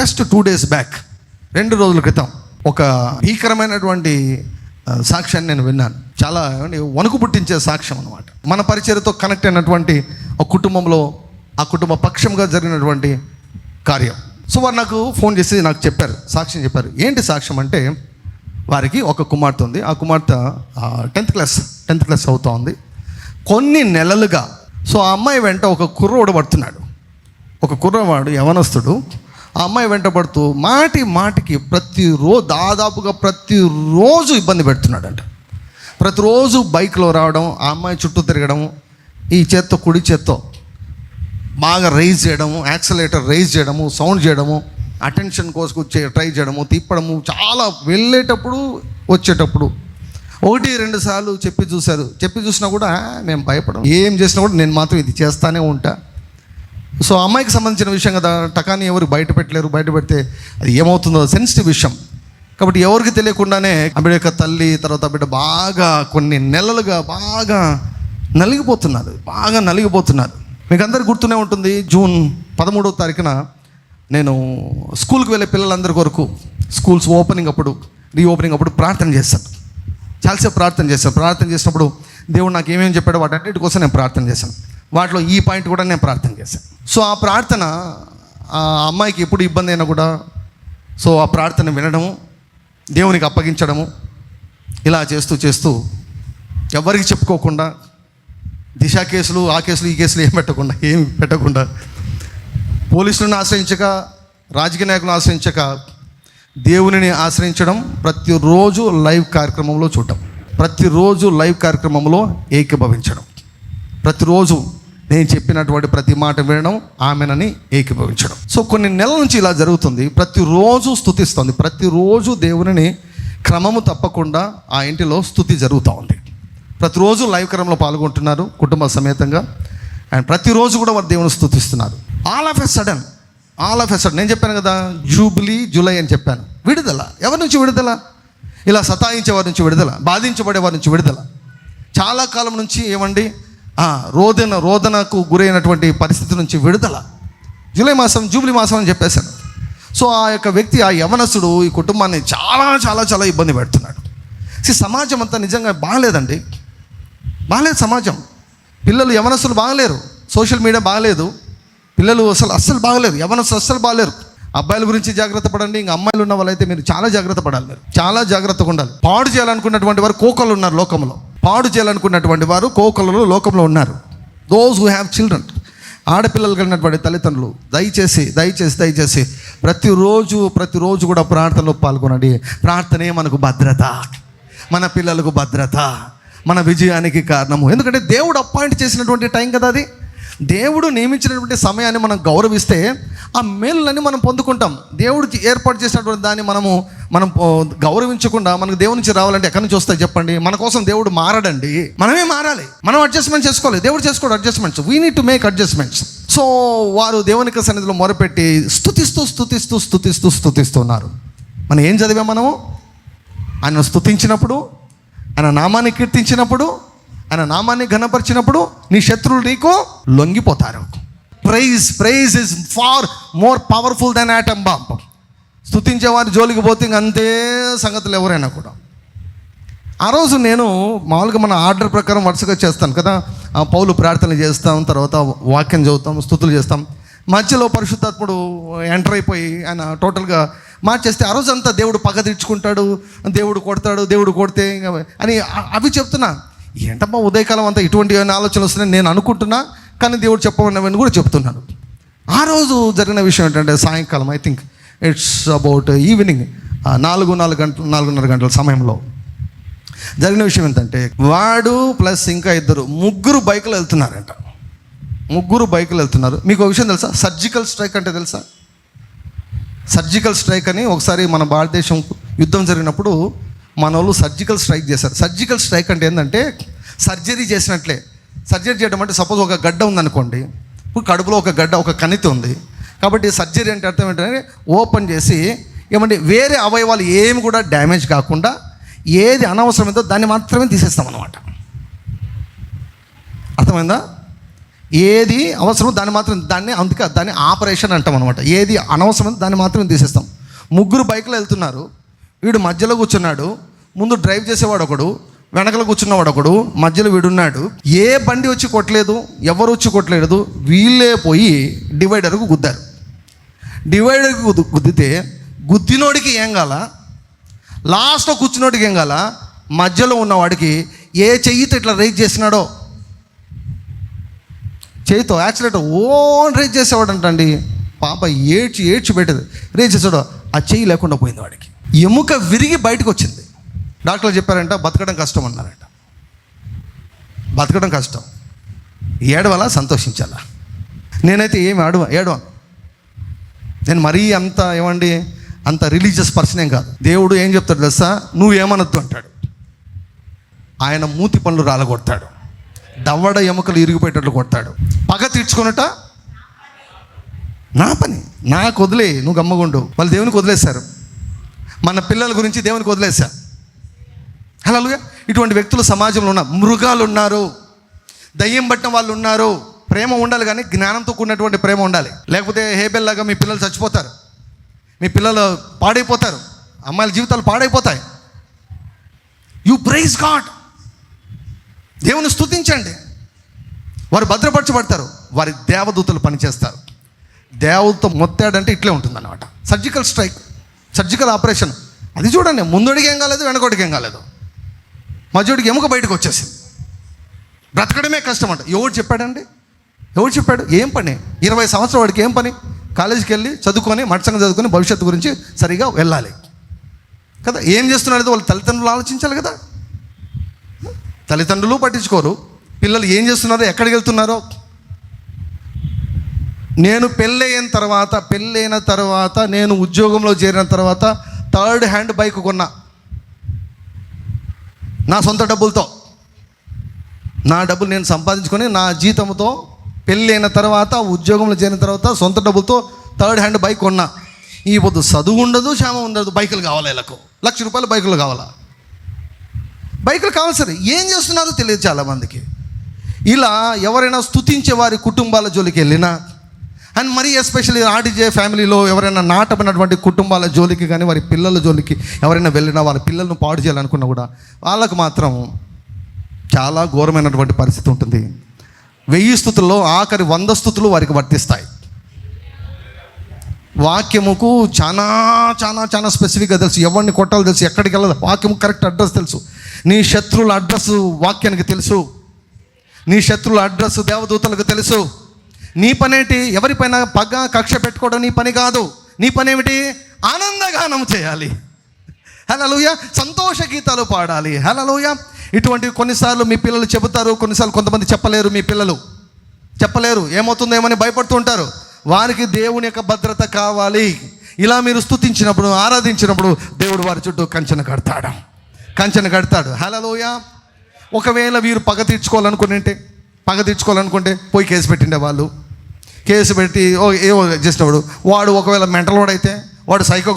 Just two days back రెండు రోజుల క్రితం ఒక భీకరమైనటువంటి సాక్ష్యాన్ని నేను విన్నాను. చాలా వణుకు పుట్టించే సాక్ష్యం అనమాట మన పరిచయతో కనెక్ట్ అయినటువంటి ఒక కుటుంబంలో ఆ కుటుంబ పక్షంగా జరిగినటువంటి కార్యం. సో వారు నాకు ఫోన్ చేసి నాకు చెప్పారు సాక్ష్యం చెప్పారు. ఏంటి సాక్ష్యం అంటే వారికి ఒక కుమార్తె ఉంది. ఆ కుమార్తె టెన్త్ క్లాస్ టెన్త్ క్లాస్ అవుతా ఉంది కొన్ని నెలలుగా సో ఆ అమ్మాయి వెంట ఒక కుర్రోడు పడుతున్నాడు. ఒక కుర్రవాడు యవనస్తుడు. ఆ అమ్మాయి వెంటబడుతూ మాటి మాటికి ప్రతిరోజు దాదాపుగా ప్రతిరోజు ఇబ్బంది పెడుతున్నాడంట. ప్రతిరోజు బైక్లో రావడం ఆ అమ్మాయి చుట్టూ తిరగడం ఈ చేత్తో కుడి చేత్తో బాగా రైజ్ చేయడము యాక్సలేటర్ రైజ్ చేయడము సౌండ్ చేయడము అటెన్షన్ కోసం వచ్చే ట్రై చేయడము తిప్పడము చాలా వెళ్ళేటప్పుడు వచ్చేటప్పుడు ఒకటి రెండు సార్లు చెప్పి చూశారు. చెప్పి చూసినా కూడా మేము భయపడం ఏం చేసినా కూడా నేను మాత్రం ఇది చేస్తానే ఉంటా. సో అమ్మాయికి సంబంధించిన విషయం కదా టకాని ఎవరు బయట పెట్టలేరు బయట పెడితే అది ఏమవుతుందో సెన్సిటివ్ విషయం. కాబట్టి ఎవరికి తెలియకుండానే ఆ బిడ్డ యొక్క తల్లి తర్వాత బిడ్డ బాగా కొన్ని నెలలుగా బాగా నలిగిపోతున్నారు బాగా నలిగిపోతున్నారు. మీకు అందరు గుర్తునే ఉంటుంది జూన్ పదమూడవ తారీఖున నేను స్కూల్కి వెళ్ళే పిల్లలందరి కొరకు స్కూల్స్ ఓపెనింగ్ అప్పుడు రీఓపెనింగ్ అప్పుడు ప్రార్థన చేశాను. చాలాసేపు ప్రార్థన చేశాను. ప్రార్థన చేసినప్పుడు దేవుడు నాకు ఏమేమి చెప్పాడో వాటన్నిటి కోసం నేను ప్రార్థన చేశాను. వాటిలో ఈ పాయింట్ కూడా నేను ప్రార్థన చేశాను. సో ఆ ప్రార్థన ఆ అమ్మాయికి ఎప్పుడు ఇబ్బంది అయినా కూడా సో ఆ ప్రార్థన వినడము దేవునికి అప్పగించడము ఇలా చేస్తూ చేస్తూ ఎవరికి చెప్పుకోకుండా దిశ కేసులు ఆ కేసులు ఈ కేసులు ఏం పెట్టకుండా ఏం పెట్టకుండా పోలీసులను ఆశ్రయించక రాజకీయ నాయకులను ఆశ్రయించక దేవునిని ఆశ్రయించడం ప్రతిరోజు లైవ్ కార్యక్రమంలో చూడటం ప్రతిరోజు లైవ్ కార్యక్రమంలో ఏకీభవించడం ప్రతిరోజు నేను చెప్పినటువంటి ప్రతి మాట వినడం ఆమెనని ఏకీభవించడం. సో కొన్ని నెలల నుంచి ఇలా జరుగుతుంది. ప్రతిరోజు స్థుతిస్తుంది ప్రతిరోజు దేవుని క్రమము తప్పకుండా ఆ ఇంటిలో స్థుతి జరుగుతూ ఉంది. ప్రతిరోజు లైవ్ క్రమంలో పాల్గొంటున్నారు కుటుంబ సమేతంగా. అండ్ ప్రతిరోజు కూడా వారు దేవుని స్థుతిస్తున్నారు all of a sudden all of a sudden నేను చెప్పాను కదా జూబ్లీ జూలై అని చెప్పాను. విడుదల. ఎవరి నుంచి విడుదల? ఇలా సతాయించే వారి నుంచి విడుదల. బాధించబడే వారి నుంచి విడుదల. చాలా కాలం నుంచి ఏమండి? రోదన రోదనకు గురైనటువంటి పరిస్థితి నుంచి విడుదల. జూలై మాసం జూబ్లీ మాసం అని చెప్పేశాను. సో ఆ యొక్క వ్యక్తి ఆ యవనసుడు ఈ కుటుంబాన్ని చాలా చాలా చాలా ఇబ్బంది పెడుతున్నాడు. సి సమాజం అంతా నిజంగా బాగలేదండి. బాగలేదు సమాజం. పిల్లలు యవనస్తులు బాగలేరు. సోషల్ మీడియా బాగలేదు. పిల్లలు అసలు అస్సలు బాగలేదు. యవనస్తులు అస్సలు బాగలేరు. అబ్బాయిల గురించి జాగ్రత్త పడండి. ఇంకా అమ్మాయిలు ఉన్న వాళ్ళైతే మీరు చాలా జాగ్రత్త పడాలి మీరు. చాలా జాగ్రత్తగా ఉండాలి. పాడు చేయాలనుకున్నటువంటి వారు కోకలు ఉన్నారు లోకంలో. పాడు చేయాలనుకున్నటువంటి వారు కోకలలో లోకంలో ఉన్నారు. దోస్ హూ హ్యావ్ చిల్డ్రన్ ఆడపిల్లలు కలిగినటువంటి తల్లిదండ్రులు దయచేసి దయచేసి దయచేసి ప్రతిరోజు ప్రతిరోజు కూడా ప్రార్థనలో పాల్గొనండి. ప్రార్థనే మనకు భద్రత. మన పిల్లలకు భద్రత. మన విజయానికి కారణము. ఎందుకంటే దేవుడు అపాయింట్ చేసినటువంటి టైం కదా అది. దేవుడు నియమించినటువంటి సమయాన్ని మనం గౌరవిస్తే ఆ మేలులని మనం పొందుకుంటాం. దేవుడు ఏర్పాటు చేసినటువంటి దాన్ని మనము మనం గౌరవించకుండా మనకు దేవుడి నుంచి రావాలంటే ఎక్కడి నుంచి వస్తాయి చెప్పండి? మన కోసం దేవుడు మారడండి. మనమే మారాలి. మనం అడ్జస్ట్మెంట్ చేసుకోవాలి. దేవుడు చేసుకోడు adjustments we need to make adjustments so వారు దేవునికి సన్నిధిలో మొరపెట్టి స్థుతిస్తూ స్థుతిస్తూ స్థుతిస్తూ స్థుతిస్తున్నారు మనం ఏం చదివాం మనము? ఆయన స్తుతించినప్పుడు ఆయన నామాన్ని కీర్తించినప్పుడు ఆయన నామాన్ని ఘనపరిచినప్పుడు నీ శత్రువులు నీకు లొంగిపోతారు. Praise praise is far more powerful then atom bomb స్థుతించేవారి జోలికి పోతే ఇంక అంతే సంగతులు ఎవరైనా కూడా. ఆ రోజు నేను మామూలుగా మన ఆర్డర్ ప్రకారం వరుసగా చేస్తాను కదా. ఆ పౌలు ప్రార్థన చేస్తాం తర్వాత వాక్యం చదువుతాం స్థుతులు చేస్తాం. మధ్యలో పరిశుద్ధాత్ముడు ఎంటర్ అయిపోయి ఆయన టోటల్గా మార్చేస్తే ఆ రోజు అంతా దేవుడు పగ తీర్చుకుంటాడు దేవుడు కొడతాడు దేవుడు కొడితే అని అవి చెప్తున్నా. ఏంటమ్మా ఉదయకాలం అంతా ఇటువంటి ఆలోచనలు వస్తున్నాయి నేను అనుకుంటున్నా కానీ దేవుడు చెప్పమన్నవని కూడా చెప్తున్నాను ఆ రోజు జరిగిన విషయం ఏంటంటే సాయంకాలం I think it's about evening నాలుగు నాలుగు గంటలు నాలుగున్నర గంటల సమయంలో. జరిగిన విషయం ఏంటంటే వాడు ప్లస్ ఇంకా ఇద్దరు ముగ్గురు బైకులు వెళ్తున్నారంట. ముగ్గురు బైకులు వెళ్తున్నారు. మీకు ఒక విషయం తెలుసా? సర్జికల్ స్ట్రైక్ అంటే తెలుసా? సర్జికల్ స్ట్రైక్ అని ఒకసారి మన భారతదేశం యుద్ధం జరిగినప్పుడు మన వాళ్ళు సర్జికల్ స్ట్రైక్ చేశారు. సర్జికల్ స్ట్రైక్ అంటే ఏంటంటే సర్జరీ చేసినట్లే. సర్జరీ చేయడం అంటే సపోజ్ ఒక గడ్డ ఉందనుకోండి ఇప్పుడు కడుపులో ఒక గడ్డ ఒక కణితి ఉంది. కాబట్టి సర్జరీ అంటే అర్థం ఏంటంటే ఓపెన్ చేసి ఏమంటే వేరే అవయవాలు ఏమి కూడా డ్యామేజ్ కాకుండా ఏది అనవసరమైందో దాన్ని మాత్రమే తీసేస్తాం అనమాట అర్థమైందా? ఏది అవసరం దాన్ని మాత్రం దాన్ని అందుకే దాన్ని ఆపరేషన్ అంటాం అనమాట ఏది అనవసరం దాన్ని మాత్రం తీసేస్తాం. ముగ్గురు బైక్లో వెళ్తున్నారు. వీడు మధ్యలో కూర్చున్నాడు. ముందు డ్రైవ్ చేసేవాడు ఒకడు వెనకలో కూర్చున్నవాడు ఒకడు మధ్యలో వీడున్నాడు ఏ బండి వచ్చి కొట్టలేదు ఎవరు వచ్చి కొట్టలేదు వీళ్ళే పోయి డివైడర్కు గుద్దారు. డివైడర్ గుద్దితే గుద్దినోడికి ఏం కాల? లాస్ట్లో కూర్చున్నోడికి ఏం కాల? మధ్యలో ఉన్నవాడికి ఏ చెయ్యితో ఇట్లా రేజ్ చేసినాడో? చేయితో యాక్సిడెంట్ ఓన్ రేజ్ చేసేవాడు అంటండి పాప ఏడ్చి ఏడ్చి పెట్టేది. రేజ్ చేసాడు ఆ చెయ్యి లేకుండా పోయింది వాడికి. ఎముక విరిగి బయటకు వచ్చింది డాక్టర్లు చెప్పారంట బతకడం కష్టం అన్నారంట. బతకడం కష్టం. ఏడవలా? సంతోషించాలా? నేనైతే ఏమి ఆడవ ఏడవను. నేను మరీ అంత ఏమండి అంత రిలీజియస్ పర్సన్ ఏం కాదు. దేవుడు ఏం చెప్తాడు తెలుసా? నువ్వేమనొద్దు అంటాడు. ఆయన మూతి పనులు రాలగొడతాడు. దవ్వడ ఎముకలు ఇరిగిపోయేటట్లు కొడతాడు. పగ తీర్చుకున్నట నా పని. నాకు వదిలే నువ్వు గమ్మగుండు వాళ్ళు దేవునికి వదిలేశారు. మన పిల్లల గురించి దేవునికి వదిలేశారు. అలాగే ఇటువంటి వ్యక్తులు సమాజంలో ఉన్నారు మృగాలు ఉన్నారు. దయ్యం పట్టిన వాళ్ళు ఉన్నారు. ప్రేమ ఉండాలి కానీ జ్ఞానంతో కూడినటువంటి ప్రేమ ఉండాలి. లేకపోతే హేబెల్ లాగా మీ పిల్లలు చచ్చిపోతారు. మీ పిల్లలు పాడైపోతారు. అమ్మాయిల జీవితాలు పాడైపోతాయి. యు ప్రైజ్ గాడ్ దేవుని స్తుతించండి. వారు భద్రపరచబడతారు. వారి దేవదూతలు పనిచేస్తారు. దేవదూత మొత్తాడంటే ఇట్లే ఉంటుందన్నమాట. సర్జికల్ స్ట్రైక్ సర్జికల్ ఆపరేషన్ అది చూడండి ముందడికి ఏం కాలేదు వెనకడికి ఏం కాలేదు. మధ్యడికి ఎముక బయటకు వచ్చేసింది. బ్రతకడమే కష్టం అంట. ఎవడు చెప్పాడండి? ఎవరు చెప్పాడు? ఏం పని? ఇరవై సంవత్సరాల వాడికి ఏం పని? కాలేజీకి వెళ్ళి చదువుకొని మట్సంగా చదువుకొని భవిష్యత్తు గురించి సరిగా వెళ్ళాలి. కదా? ఏం చేస్తున్నాడు వాళ్ళ తల్లిదండ్రులు ఆలోచించాలి కదా? తల్లిదండ్రులు పట్టించుకోరు. పిల్లలు ఏం చేస్తున్నారో ఎక్కడికి వెళ్తున్నారో? నేను పెళ్ళయిన తర్వాత పెళ్ళైన తర్వాత నేను ఉద్యోగంలో చేరిన తర్వాత థర్డ్ హ్యాండ్ బైక్ కొన్నా. నా సొంత డబ్బులతో. నా డబ్బులు నేను సంపాదించుకొని నా జీతంతో పెళ్ళైన తర్వాత ఉద్యోగంలో చేరిన తర్వాత సొంత డబ్బులతో థర్డ్ హ్యాండ్ బైక్ కొన్నా. ఈ పొద్దు చదువు ఉండదు క్షేమ ఉండదు బైకులు కావాలి వీళ్ళకు? లక్ష రూపాయలు బైకులు కావాలా? బైకులు కావాలి సరే ఏం చేస్తున్నారో తెలియదు చాలామందికి. ఇలా ఎవరైనా స్తుతించే వారి కుటుంబాల జోలికి వెళ్ళినా అండ్ మరీ ఎస్పెషల్లీ ఆర్టీజే ఫ్యామిలీలో ఎవరైనా నాటమైనటువంటి కుటుంబాల జోలికి కానీ వారి పిల్లల జోలికి ఎవరైనా వెళ్ళినా వాళ్ళ పిల్లలను పాడు చేయాలనుకున్నా కూడా వాళ్ళకు మాత్రం చాలా ఘోరమైనటువంటి పరిస్థితి ఉంటుంది. వెయ్యి స్థుతుల్లో ఆఖరి వంద స్థుతులు వారికి వర్తిస్తాయి. వాక్యముకు చాలా చాలా చాలా స్పెసిఫిక్గా తెలుసు. ఎవరిని కొట్టాలో తెలుసు ఎక్కడికి వెళ్ళదు వాక్యము కరెక్ట్ అడ్రస్ తెలుసు. నీ శత్రువుల అడ్రస్ వాక్యానికి తెలుసు. నీ శత్రువుల అడ్రస్ దేవదూతలకు తెలుసు. నీ పనేటి ఎవరిపైన పగ కక్ష పెట్టుకోవడం నీ పని కాదు. నీ పని ఏమిటి? ఆనందగానం చేయాలి. హలలుయ సంతోష గీతాలు పాడాలి. హలలుయ ఇటువంటివి కొన్నిసార్లు మీ పిల్లలు చెబుతారు కొన్నిసార్లు కొంతమంది చెప్పలేరు మీ పిల్లలు. చెప్పలేరు. ఏమవుతుందేమని భయపడుతుంటారు వారికి దేవుని యొక్క భద్రత కావాలి. ఇలా మీరు స్తుతించినప్పుడు ఆరాధించినప్పుడు దేవుడు వారి చుట్టూ కంచెన కడతాడు. కంచెన కడతాడు. హలలోయ ఒకవేళ వీరు పగ తీర్చుకోవాలనుకుంటే పగ తీర్చుకోవాలనుకుంటే పోయి కేసు పెట్టిండే వాళ్ళు. కేసు పెట్టి ఓ ఏవో చేసినప్పుడు వాడు ఒకవేళ మెంటల్ వాడైతే వాడు సైకో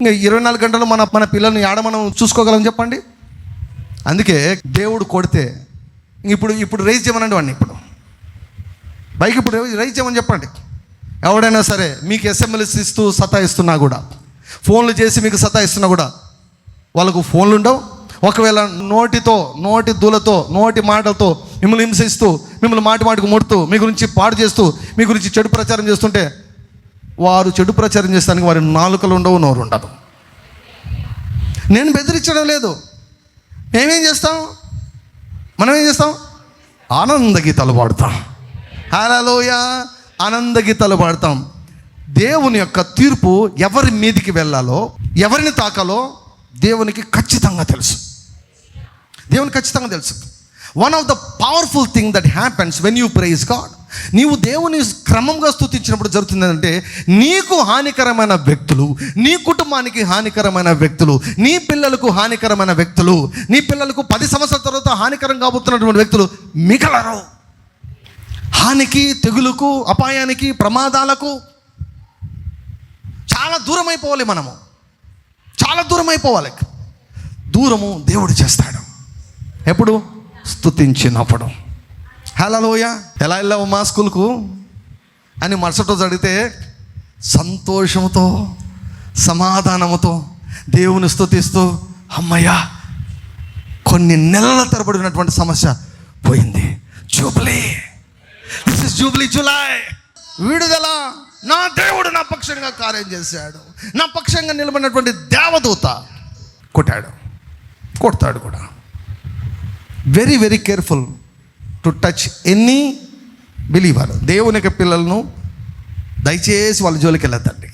ఇంకా ఇరవై నాలుగు గంటలు మన మన పిల్లల్ని ఆడ మనం చూసుకోగలం చెప్పండి? అందుకే దేవుడు కొడితే ఇప్పుడు ఇప్పుడు రైజ్ చేయమనండి వాడిని ఇప్పుడు. బైక్ ఇప్పుడు రైజ్ చేయమని చెప్పండి. ఎవడైనా సరే మీకు ఎస్ఎంఎల్ఎస్ ఇస్తూ సతాయిస్తున్నా కూడా ఫోన్లు చేసి మీకు సతాయిస్తున్నా కూడా వాళ్ళకు ఫోన్లు ఉండవు. ఒకవేళ నోటితో నోటి దూలతో నోటి మాటలతో మిమ్మల్ని హింసిస్తూ మిమ్మల్ని మాటి మాటికి ముడుతూ మీ గురించి పాడు చేస్తూ మీ గురించి చెడు ప్రచారం చేస్తుంటే వారు చెడు ప్రచారం చేస్తానికి వారి నాలుకలు ఉండవు నోరు ఉండదు. నేను బెదిరించడం లేదు. మేమేం చేస్తాం? మనం ఏం చేస్తాం? ఆనంద గీతాలు పాడుతాం. హలోయ ఆనంద గీతాలు పాడతాం. దేవుని యొక్క తీర్పు ఎవరి మీదికి వెళ్ళాలో ఎవరిని తాకాలో దేవునికి ఖచ్చితంగా తెలుసు. దేవునికి ఖచ్చితంగా తెలుసు. One of the powerful thing that happens when you praise God నీవు దేవుని క్రమంగా స్థుతించినప్పుడు జరుగుతుందంటే నీకు హానికరమైన వ్యక్తులు నీ కుటుంబానికి హానికరమైన వ్యక్తులు నీ పిల్లలకు హానికరమైన వ్యక్తులు నీ పిల్లలకు పది సంవత్సరాల తర్వాత హానికరం కాబోతున్నటువంటి వ్యక్తులు మిగలరు. హానికి తెగులుకు అపాయానికి ప్రమాదాలకు చాలా దూరం అయిపోవాలి మనము. చాలా దూరం అయిపోవాలి దూరము దేవుడు చేస్తాడు. ఎప్పుడు? స్థుతించినప్పుడు హలోయ ఎలా వెళ్ళావు మా స్కూల్కు? అని మరుసటి రోజు అడిగితే సంతోషంతో సమాధానముతో దేవుని స్థుతిస్తూ అమ్మయ్యా కొన్ని నెలల తరబడి ఉన్నటువంటి సమస్య పోయింది. Jubilee. This is jubilee July. విడుదల నా దేవుడు నా పక్షంగా కార్యం చేశాడు. నా పక్షంగా నిలబడినటువంటి దేవదూత కొట్టాడు. కొడతాడు కూడా. Very very careful to touch any believer దేవుని యొక్క పిల్లలను దయచేసి వాళ్ళ జోలికి వెళ్ళద్దండి.